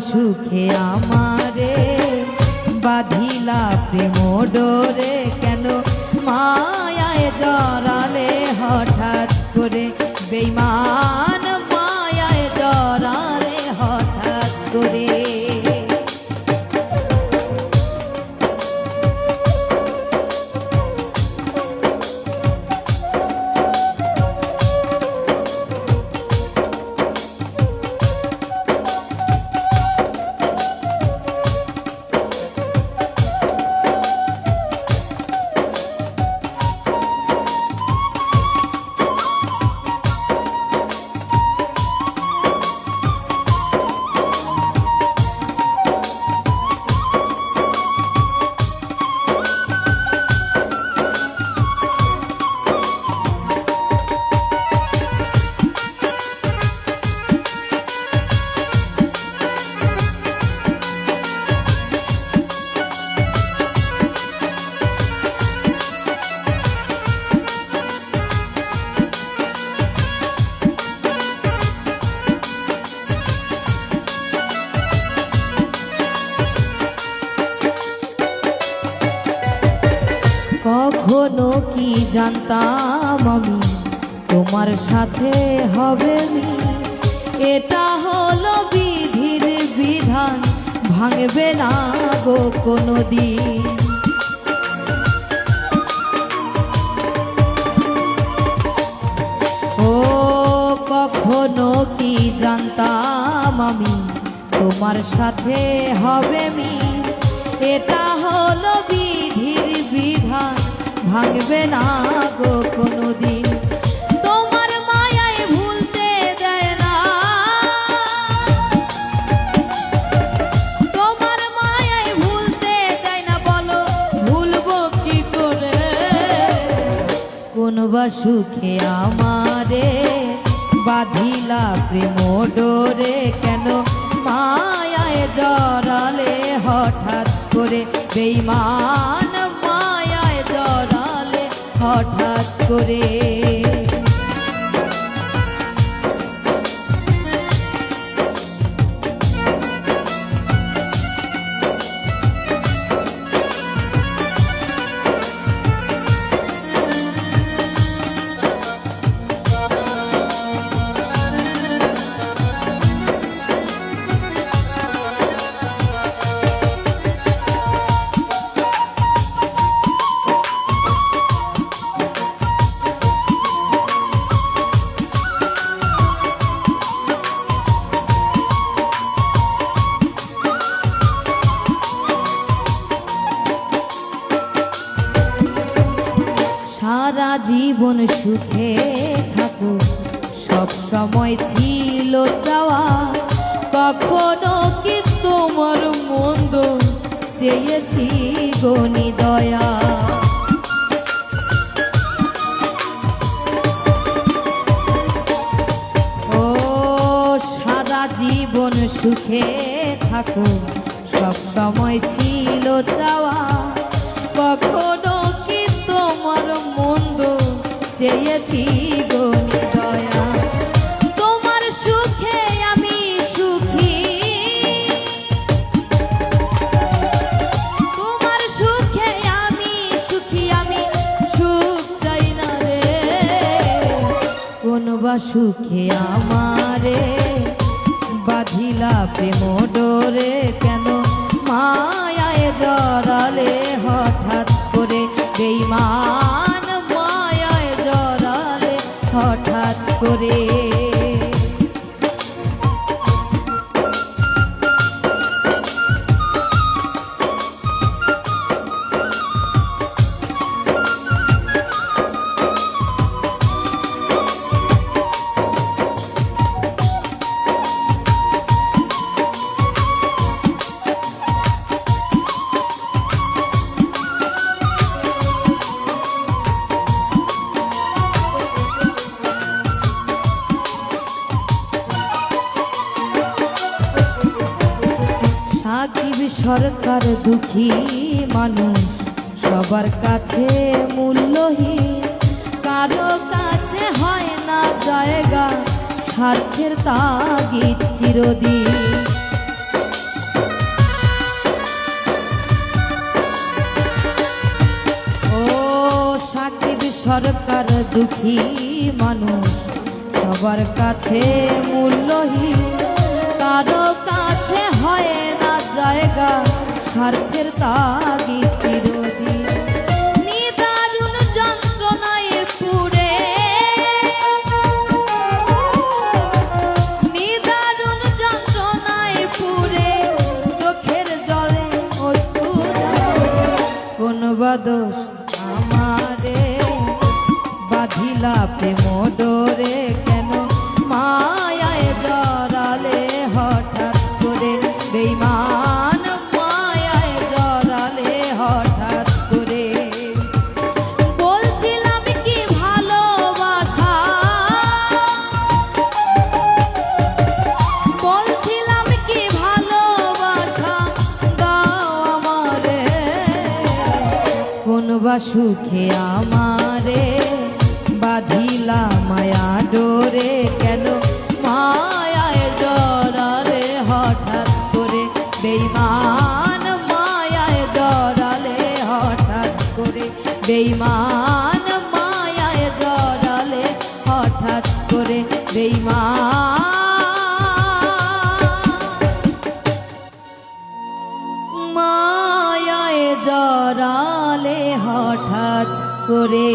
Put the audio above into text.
সুখে আমারে বাধিলা প্রেম ডোরে কেন মায়ায় জড়ালে হঠাৎ করে বেইমান কখনো কি জানতাম আমি? তোমার সাথে হবে নি এটা হলো বিধির বিধান, ভাঙবে না গো কোনো দিন ও, কখনো কি জানতাম আমি? তোমার সাথে হবে মি। এটা হলো বিধির বিধান ভাঙবে না গো কোনো দিন তোমার মায়ায় ভুলতে দেয় না। তোমার মায়ায় ভুলতে দেয় না, বলো, ভুলবো কি করে? কোন বা সুখে আমারে বাঁধিলা প্রেম ডোরে, কেন মায়ায় জড়ালে হঠাৎ করে বেইমান হঠাৎ করে জীবন সুখে থাকো সব সময় ছিল চাওয়া, কখনো কি তোমার মন্দ চেয়েছি গনি দয়া ও, সারা জীবন সুখে থাকো সব সময় ছিল চাওয়া, কখনো চেয়েছি গনি দয়া তোমার সুখে আমি সুখী। তোমার সুখে আমি সুখী, আমি সুখ চাই না রে। কোন বা সুখে আমারে বাঁধিলা প্রেম ডোরে, কেন মায়ায় জড়ালে হঠাৎ করে বেইমান? হঠাৎ সাকিব সরকার দুঃখী মানুষ, সবার কাছে মূল্যহীন। কারও কাছে হয় না জায়গা, স্বার্থের তাগিদ চিরদিন। ও সাকিব সরকার দুঃখী মানুষ, সবার কাছে মূল্যহীন। কারও কাছে হয় না জায়গা, স্বার্থের তাগি চিরদিন। নিদারুণ যন্ত্রণায় পুরে নিদারুণ যন্ত্রণায় পুরে চোখের জলে অশ্রু। কোন বাদোষ আমারে বাঁধিলা প্রেম ডোরে। কেন মায়ায় বা সুখে আমারে বাঁধিলা মায়া ডোরে? কেন মায়ায় জড়ালে হঠাৎ করে? বেইমান মায়ায় জড়ালে হঠাৎ করে? বেইমান মায়ায় জড়ালে হঠাৎ করে? বেইমান করে